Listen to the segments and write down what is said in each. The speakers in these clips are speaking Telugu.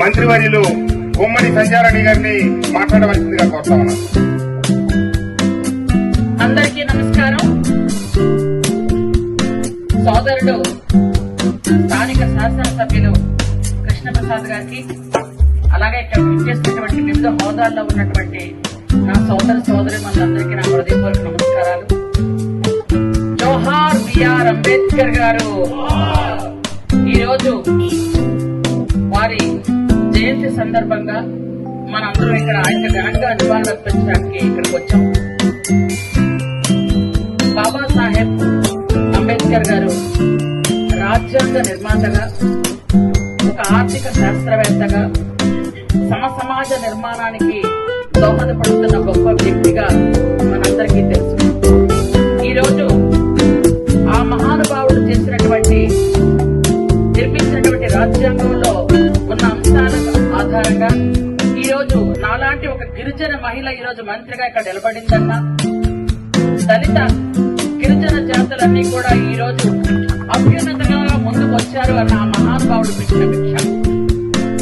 మంత్రివర్యులు గుమ్మడి సంచారణి గారిని మాట్లాడవలసిందిగా కోరుతా ఉన్నాను అందరికీ నమస్కారం. సోదరుడు స్థానిక శాసనసభ్యులు కృష్ణప్రసాద్ గారికి అలాగే ఇక్కడ విచ్చేసినటువంటి వివిధ హోదాల్లో ఉన్నటువంటి నా సోదర సోదరి మనందరికీ నా హృదయపూర్వక నమస్కారాలు. జోహార్ బిఆర్ అంబేద్కర్ గారు ఈరోజు జయంతి సందర్భంగా మనందరం ఇక్కడ ఆయన ఘనంగా నివాళులు అర్పించడానికి ఇక్కడికి వచ్చాం. బాబాసాహెబ్ అంబేద్కర్ గారు రాజ్యాంగ నిర్మాతగా ఒక ఆర్థిక శాస్త్రవేత్తగా సమ సమాజ నిర్మాణానికి దోహదపడుతున్న గొప్ప వ్యక్తిగా గిరిజన మహిళ ఈ రోజు మంత్రిగా ఇక్కడ నిలబడిందన్న దళిత గిరిజన జాతులన్నీ కూడా ఈ రోజు అభ్యున్నతంగా ముందుకు వచ్చారు అన్న ఆ మహానుభావుడు పెట్టిన భిక్ష.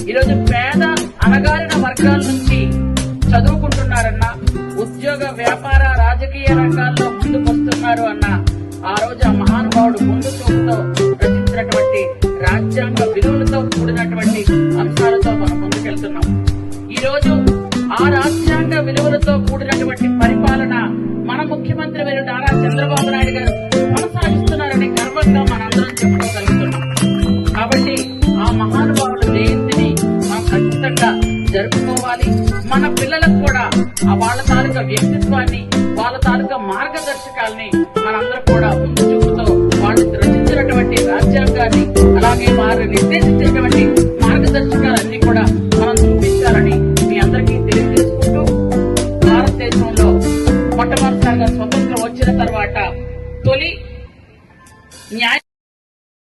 ఈ రోజు పేద అనగారిన వర్గాల నుంచి చదువుకుంటున్నారన్న ఉద్యోగ వ్యాపార రాజకీయ రంగాల్లో ముందుకు వస్తున్నారు అన్న ఆ రోజు రాజ్యాంగ విలువలతో కూడినటువంటి పరిపాలన మన ముఖ్యమంత్రి వేరు నారా చంద్రబాబు నాయుడు గారు కొనసాగిస్తున్నారని గర్వంగా మనందరం చెప్పుకోగలుగుతున్నాం. కాబట్టి ఆ మహానుభావుల జయంతిని మనం ఖచ్చితంగా జరుపుకోవాలి. మన పిల్లలకు కూడా ఆ వాళ్ళ తాలూకా వ్యక్తిత్వాన్ని వాళ్ళ తాలూకా మార్గదర్శకాల్ని మనందరం కూడా ముందు చూపుతో వాళ్ళు రచించినటువంటి రాజ్యాంగాన్ని అలాగే వారు నిర్దేశించినటువంటి మార్గదర్శకాలు వచ్చిన తర్వాత తొలి న్యాయ